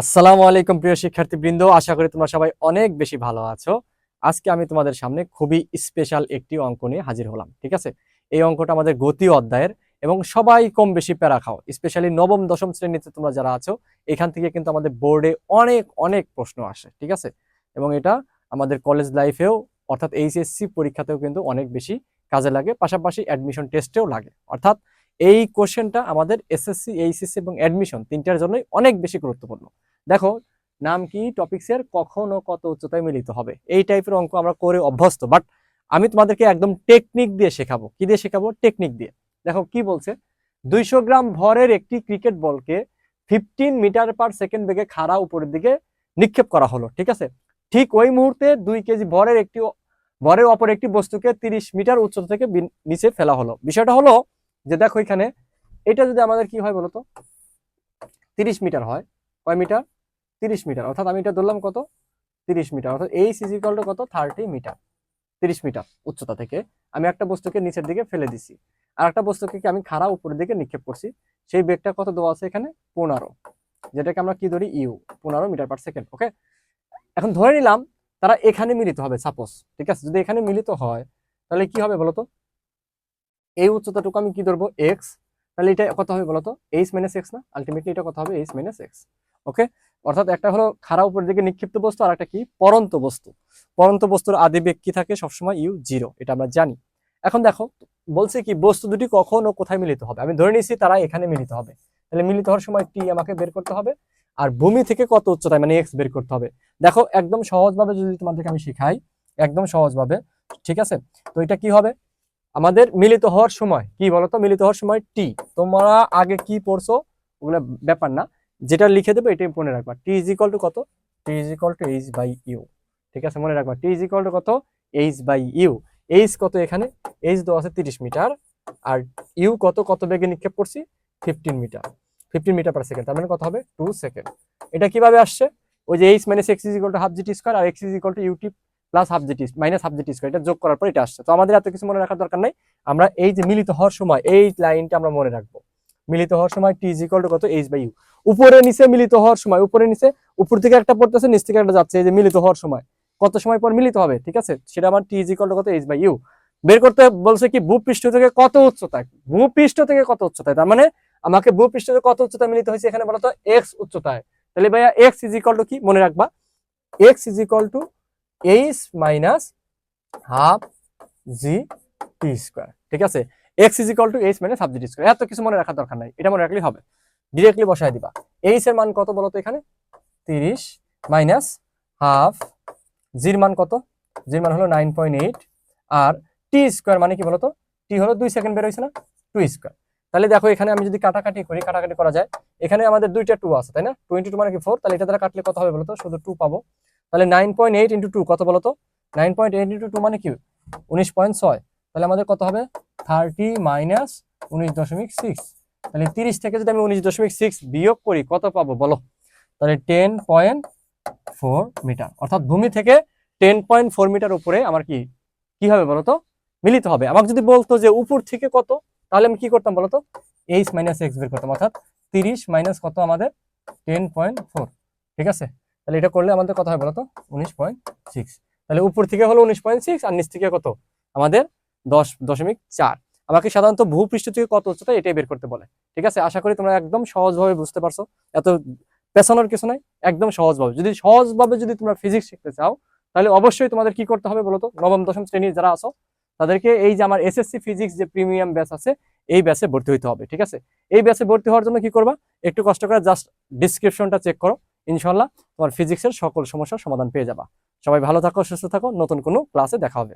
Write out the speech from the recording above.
আসসালামু আলাইকুম প্রিয় শিক্ষার্থীবৃন্দ, আশা করি তোমরা সবাই অনেক বেশি ভালো আছো। আজকে আমি তোমাদের সামনে খুবই স্পেশাল একটি অঙ্ক নিয়ে হাজির হলাম, ঠিক আছে? এই অঙ্কটা আমাদের গতি অধ্যায়ের এবং সবাই কম বেশি প্যারা খাও স্পেশালি নবম, দশম শ্রেণীতে তোমরা যারা আছো, এখান থেকে কিন্তু আমাদের বোর্ডে অনেক অনেক প্রশ্ন আসে, ঠিক আছে? এবং এটা আমাদের কলেজ লাইফেও অর্থাৎ এইচএসসি পরীক্ষাতেও কিন্তু অনেক বেশি কাজে লাগে, পাশাপাশি অ্যাডমিশন টেস্টেও লাগে। অর্থাৎ এই কোশ্চেনটা আমাদের এসএসসি এইচএসসি এবং অ্যাডমিশন তিনটার জন্যই অনেক বেশি গুরুত্বপূর্ণ। দেখো, নাম কি? টপিক্সের কখন কত উচ্চতায় মিলিত হবে। এই টাইপের অঙ্ক আমরা করে অভ্যস্ত বাট আমি তোমাদেরকে একদম টেকনিক দিয়ে শেখাবো। কি দিয়ে শেখাবো? টেকনিক দিয়ে। দেখো, কি বলছে? দুইশো গ্রাম ভরের একটি ক্রিকেট বলকে ফিফটিন মিটার পার সেকেন্ড বেগে খাড়া উপরের দিকে নিক্ষেপ করা হলো, ঠিক আছে? ঠিক ওই মুহূর্তে দুই কেজি ভরের একটি ভরের অপর একটি বস্তুকে তিরিশ মিটার উচ্চতা থেকে নিচে ফেলা হলো। বিষয়টা হলো যে দেখো এখানে, এটা যদি আমাদের কি হয় বলতো? তিরিশ মিটার হয়। কয় মিটার তিরিশ মিটার, অর্থাৎ আমি এটা ধরলাম কত? তিরিশ মিটার, অর্থাৎ এই সিজিকল কত? থার্টি মিটার, তিরিশ মিটার উচ্চতা থেকে। আমি একটা বস্তুকে নিচের দিকে ফেলে দিছি। আর একটা বস্তুকে কি আমি খাড়া উপরের দিকে নিক্ষেপ করছি? সেই বেগটা কত দেওয়া আছে এখানে? পনেরো। যেটাকে আমরা কি ধরি? ইউ পনেরো মিটার পার সেকেন্ড ওকে এখন ধরে নিলাম, তারা এখানে মিলিত হবে সাপোজ ঠিক আছে? যদি এখানে মিলিত হয়, তাহলে কি হবে বলতো? এই উচ্চতাটুকু আমি কি ধরবো? এক্স তাহলে এটা কত হবে বলতো? এইচ মাইনাস এক্স না? আলটিমেটলি এটা কত হবে? এইচ মাইনাস এক্স ওকে অর্থাৎ একটা হলো খাড়া উপরের দিকে নিক্ষিপ্ত বস্তু আর একটা কি? পরন্ত বস্তু। পরন্ত বস্তুর আদি বেগ কি থাকে সবসময় ইউ জিরো, এটা আমরা জানি। এখন দেখো, বলছে কি, বস্তু দুটি কখন ও কোথায় মিলিত হবে? আমি ধরে নিয়েছি তারা এখানে মিলিত হবে। তাহলে মিলিত হওয়ার সময় টি আমাকে বের করতে হবে, আর ভূমি থেকে কত উচ্চতায় মানে এক্স বের করতে হবে। দেখো, একদম সহজভাবে যদি তোমাদেরকে আমি শিখাই, একদম সহজভাবে, ঠিক আছে? তো এটা কি হবে? আমাদের মিলিত হওয়ার সময়, কি বলতো? মিলিত হওয়ার সময় টি। তোমরা আগে কি পড়ছো? ওগুলো ব্যাপার না। যেটা লিখে দেবে, এটাই মনে রাখবা। টি ইজ ইকাল টু কত? T is equal to H by U ঠিক আছে? মনে রাখবা টি ইজ ইকাল টু কত? এইচ বাই ইউ এইচ কত এখানে? এইচ দেওয়া আছে তিরিশ মিটার। আর ইউ কত কত বেগে নিক্ষেপ করছি? Fifteen metre. Fifteen metre per second তার মানে কত হবে? টু সেকেন্ড এটা কীভাবে আসছে? ওই যে H minus X is equal to half G T square R X is equal to U T plus half G T minus half G T square এটা যোগ করার পর এটা আসছে। তো আমাদের এত কিছু মনে রাখার দরকার নাই। আমরা এই যে মিলিত হওয়ার সময়, এই লাইনটা আমরা মনে রাখব। মিলিত হওয়ার সময় টি ইজ ইকাল টু কত? এইচ বাই ইউ উপরে, নিচে মিলিত হওয়ার সময়, উপরে, নিচে, উপর থেকে একটা পড়তেছে, নিচ থেকে একটা যাচ্ছে, এই যে মিলিত হওয়ার সময়। কত সময় পর মিলিত হবে? ঠিক আছে? সেটা আমার টি ইজ ইকাল টু কত? এইচ বাই ইউ বের করতে বলছে কি ভূপৃষ্ঠ থেকে কত উচ্চতায়? ভূপৃষ্ঠ থেকে কত উচ্চতায়? তার মানে আমাকে ভূপৃষ্ঠ থেকে কত উচ্চতায় মিলিত হয়েছে এখানে বলতো? এক্স উচ্চতায়। তাহলে ভাইয়া এক্স ইজ ইকাল টু কি? মনে রাখবা। X is equal to H minus half G T square ঠিক আছে? X is equal to H মানে হাফ জি টি স্কোয়ার এত কিছু মনে রাখার দরকার নাই। এটা মনে রাখলেই হবে। ডিরেক্টলি বসায় দিবা। এইচ এর মান কত বলতো এখানে? তিরিশ মাইনাস হাফ জির মান কত? জির মান হলো নাইন পয়েন্ট এইট আর টি স্কোয়ার মানে কি বলতো? টি হলো দুই সেকেন্ড বের হয়েছে না? টু স্কোয়ার তাহলে দেখো, এখানে আমি যদি কাটাকাটি করি, কাটাকাটি করা যায়। এখানে আমাদের দুইটা টু আছে, তাই না? টোয়েন্টি টু মানে কি ফোর তাহলে এটা দ্বারা কাটলে কত হবে বলতো? শুধু টু পাবো। তাহলে nine point eight into two কত বলতো? Nine point eight into two মানে কি? উনিশ পয়েন্ট ছয়। তাহলে আমাদের কত হবে? থার্টি মাইনাস উনিশ দশমিক সিক্স তাহলে তিরিশ থেকে যদি আমি উনিশ দশমিক সিক্স বিয়োগ করি, কত পাবো বলো? তাহলে টেন পয়েন্ট ফোর মিটার অর্থাৎ ভূমি থেকে টেন পয়েন্ট ফোর মিটার উপরে আমার কি কি হবে বলতো মিলিত হবে। আমাকে যদি বলতো যে উপর থেকে কত, তাহলে আমি কি করতাম বলতো এইচ মাইনাস এক্স বের করতাম। অর্থাৎ তিরিশ মাইনাস কত আমাদের? টেন পয়েন্ট ফোর ঠিক আছে? তাহলে এটা করলে আমাদের কত হয় বলতো উনিশ পয়েন্ট সিক্স তাহলে উপর থেকে হলো উনিশ পয়েন্ট সিক্স আর নিচ থেকে কত? আমাদের দশ দশমিক চার। আমাকে সাধারণত ভূপৃষ্ঠ থেকে কত উচ্চতা এটাই বের করতে বলে। ঠিক আছে? আশা করি তোমরা একদম সহজভাবে বুঝতে পারছ। এত পেছানোর কিছু নাই, একদম সহজভাবে। যদি সহজভাবে যদি তোমরা ফিজিক্স শিখতে চাও, তাহলে অবশ্যই তোমাদের কি করতে হবে বলতো? নবম, দশম শ্রেণির যারা আছো, তাদেরকে এই যে আমার এসএসসি ফিজিক্স যে প্রিমিয়াম ব্যাচ আছে, এই ব্যাচে ভর্তি হইতে হবে। ঠিক আছে? এই ব্যাচে ভর্তি হওয়ার জন্য কি করবা? একটু কষ্ট করে জাস্ট ডিসক্রিপশনটা চেক করো। ইনশাল্লাহ তোমার ফিজিক্সের সকল সমস্যার সমাধান পেয়ে যাবা। সবাই ভালো থাকো, সুস্থ থাকো। নতুন কোনো ক্লাসে দেখা হবে।